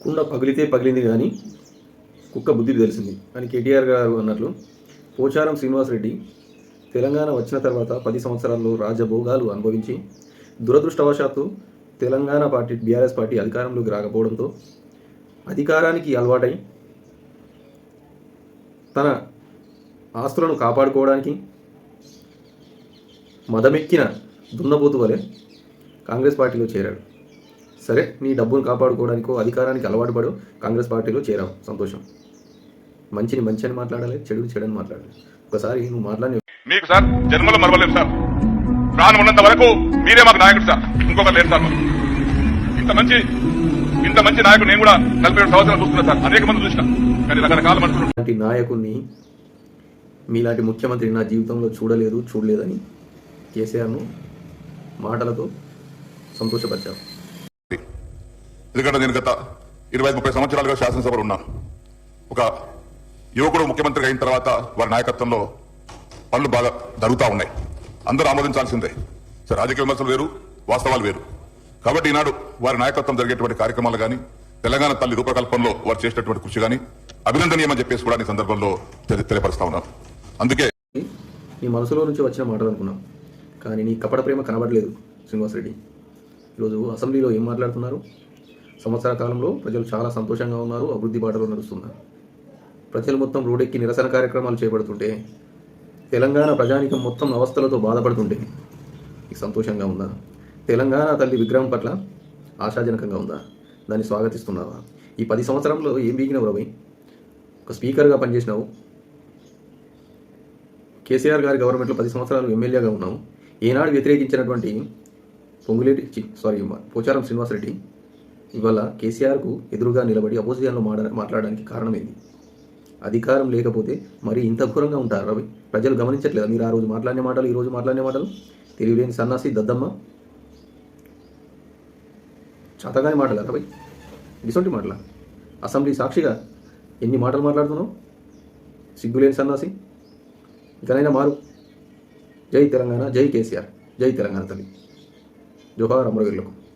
కుండ పగిలితే పగిలింది కానీ కుక్క బుద్ధి తెలిసింది. అని కేటీఆర్ గారు అన్నట్లు పోచారం శ్రీనివాసరెడ్డి తెలంగాణ వచ్చిన తర్వాత పది సంవత్సరాల్లో రాజభోగాలు అనుభవించి దురదృష్టవశాత్తు తెలంగాణ పార్టీ బీఆర్ఎస్ పార్టీ అధికారంలోకి రాకపోవడంతో అధికారానికి అలవాటై తన ఆస్తులను కాపాడుకోవడానికి మదమెక్కిన దున్నపోతు వలె కాంగ్రెస్ పార్టీలో చేరాడు. సరే నీ డబ్బును కాపాడుకోవడానికో అధికారానికి అలవాటు పడు కాంగ్రెస్ పార్టీలో చేరావు. సంతోషం. మంచిని మంచి అని మాట్లాడాలి చెడుని చెడని మాట్లాడాలి. ఒకసారి నువ్వు మాట్లాడి మీకు సార్ జన్మలో మరవలేము సార్. ప్రాణం ఉన్నంత వరకు మీరే మాకు నాయకుడు సార్. ఇంకొకరు లేరు సార్. ఇంత మంచి ఇంత మంచి నాయకుడు నేను కూడా నలభై ఏడు సంవత్సరాలు చూస్తున్నా సార్. అనేక మంది చూసిన. కానీ రకరకాల మనుషులు నాయకుడిని మీలాంటి ముఖ్యమంత్రి నా జీవితంలో చూడలేదు చూడలేదని కేసీఆర్ను మాటలతో సంతోషపరిచారు ఎందుకంటే నేను గత ఇరవై ముప్పై సంవత్సరాలుగా శాసనసభలో ఉన్నాను ఒక యువకుడు ముఖ్యమంత్రి అయిన తర్వాత వారి నాయకత్వంలో పనులు బాగా జరుగుతూ ఉన్నాయి. అందరూ ఆమోదించాల్సిందే. సరే రాజకీయ విమర్శలు వేరు వాస్తవాలు వేరు. కాబట్టి ఈనాడు వారి నాయకత్వం జరిగేటువంటి కార్యక్రమాలు కానీ తెలంగాణ తల్లి రూపకల్పనలో వారు చేసినటువంటి కృషి కానీ అభినందనీయమని చెప్పేసి కూడా ఈ సందర్భంలో తెలియపరుస్తా ఉన్నాను. అందుకే నీ మనసులో నుంచి వచ్చిన మాటలు అనుకున్నాం. కానీ నీ కపట ప్రేమ కనబడలేదు శ్రీనివాసరెడ్డి. ఈరోజు అసెంబ్లీలో ఏం మాట్లాడుతున్నారు? సంవత్సర కాలంలో ప్రజలు చాలా సంతోషంగా ఉన్నారు అభివృద్ధి బాటలో నడుస్తున్నారు. ప్రజలు మొత్తం రోడ్డెక్కి నిరసన కార్యక్రమాలు చేపడుతుంటే తెలంగాణ ప్రజానికం మొత్తం అవస్థలతో బాధపడుతుంటే నీకు సంతోషంగా ఉందా? తెలంగాణ తల్లి విగ్రహం పట్ల ఆశాజనకంగా ఉందా? దాన్ని స్వాగతిస్తున్నావా? ఈ పది సంవత్సరంలో ఏం బీగినవు రవి? ఒక స్పీకర్గా పనిచేసినావు. కేసీఆర్ గారి గవర్నమెంట్లో పది సంవత్సరాలు ఎమ్మెల్యేగా ఉన్నావు. ఏనాడు వ్యతిరేకించినటువంటి పొంగులేటి చి సారీ పోచారం శ్రీనివాసరెడ్డి ఇవాళ కేసీఆర్కు ఎదురుగా నిలబడి అపోజిషన్లో మాడ మాట్లాడడానికి కారణమైంది. అధికారం లేకపోతే మరి ఇంత ఘోరంగా ఉంటారు రవి? ప్రజలు గమనించట్లేదా మీరు ఆ రోజు మాట్లాడిన మాటలు ఈ రోజు మాట్లాడిన మాటలు? తెలియలేని సన్నాసి దద్దమ్మ. చేతగాని మాటలా రవి? ఇటువంటి మాటల? అసెంబ్లీ సాక్షిగా ఎన్ని మాటలు మాట్లాడుతున్నావు? సిగ్గులేని సన్నాసి. ఇకనైనా మారు. జై తెలంగాణ జై కేసీఆర్. జై తెలంగాణ తల్లి. జోహార్ అమరవీరులకు.